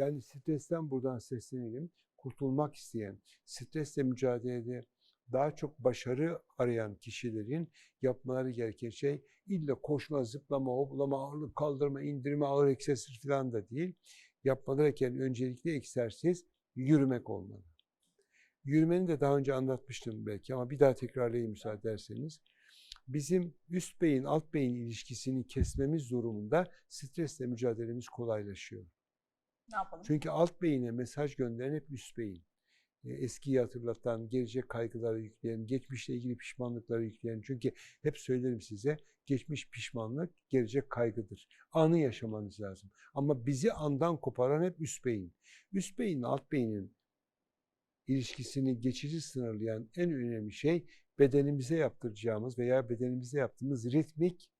Yani stresten buradan seslenelim. Kurtulmak isteyen, stresle mücadelede daha çok başarı arayan kişilerin yapmaları gereken şey illa koşma, zıplama, hoplama, ağırlık kaldırma, indirme, ağır egzersiz falan da değil. Yapmaları gereken öncelikli egzersiz yürümek olmalı. Yürümenin de daha önce anlatmıştım belki ama bir daha tekrarlayayım müsaade ederseniz. Bizim üst beyin alt beyin ilişkisini kesmemiz durumunda stresle mücadelemiz kolaylaşıyor. Yapalım? Çünkü alt beyine mesaj gönderen hep üst beyin. E, Eskiyi hatırlatan, gelecek kaygıları yükleyen, geçmişle ilgili pişmanlıkları yükleyen. Çünkü hep söylerim size, geçmiş pişmanlık gelecek kaygıdır. Anı yaşamanız lazım. Ama bizi andan koparan hep üst beyin. Üst beyinle alt beynin ilişkisini geçici sınırlayan en önemli şey bedenimize yaptıracağımız veya bedenimize yaptığımız ritmik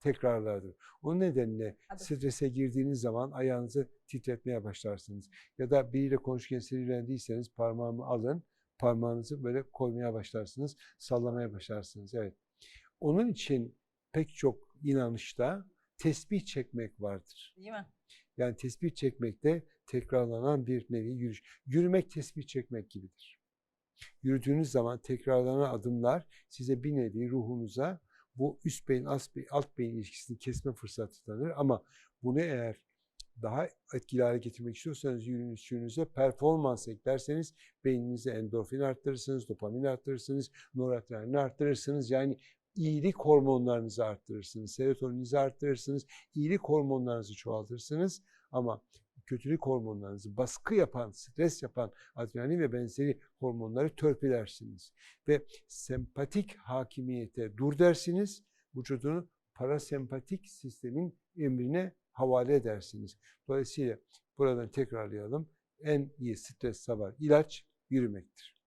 tekrarlardır. O nedenle Hadi. strese girdiğiniz zaman ayağınızı titretmeye başlarsınız. Ya da biriyle konuşurken sinirlendiyseniz parmağımı alın, parmağınızı böyle koymaya başlarsınız, sallamaya başlarsınız. Evet. Onun için pek çok inanışta tesbih çekmek vardır. Değil mi? Yani tesbih çekmekte tekrarlanan bir nevi yürüyüş. Yürümek tesbih çekmek gibidir. Yürüdüğünüz zaman tekrarlanan adımlar size bir nevi ruhunuza bu üst beyin, alt beyin, alt beyin ilişkisini kesme fırsatı tanır. Ama bunu eğer daha etkili hale getirmek istiyorsanız yürüyüşünüze performans eklerseniz beyninize endorfin arttırırsınız, dopamin arttırırsınız, noradrenalin arttırırsınız. Yani iyilik hormonlarınızı arttırırsınız, serotoninizi arttırırsınız, iyilik hormonlarınızı çoğaltırsınız. Ama kötülük hormonlarınızı baskı yapan, stres yapan adrenalin ve benzeri hormonları törpülersiniz. Ve sempatik hakimiyete dur dersiniz, vücudunu parasempatik sistemin emrine havale edersiniz. Dolayısıyla buradan tekrarlayalım. En iyi stres savar ilaç yürümektir.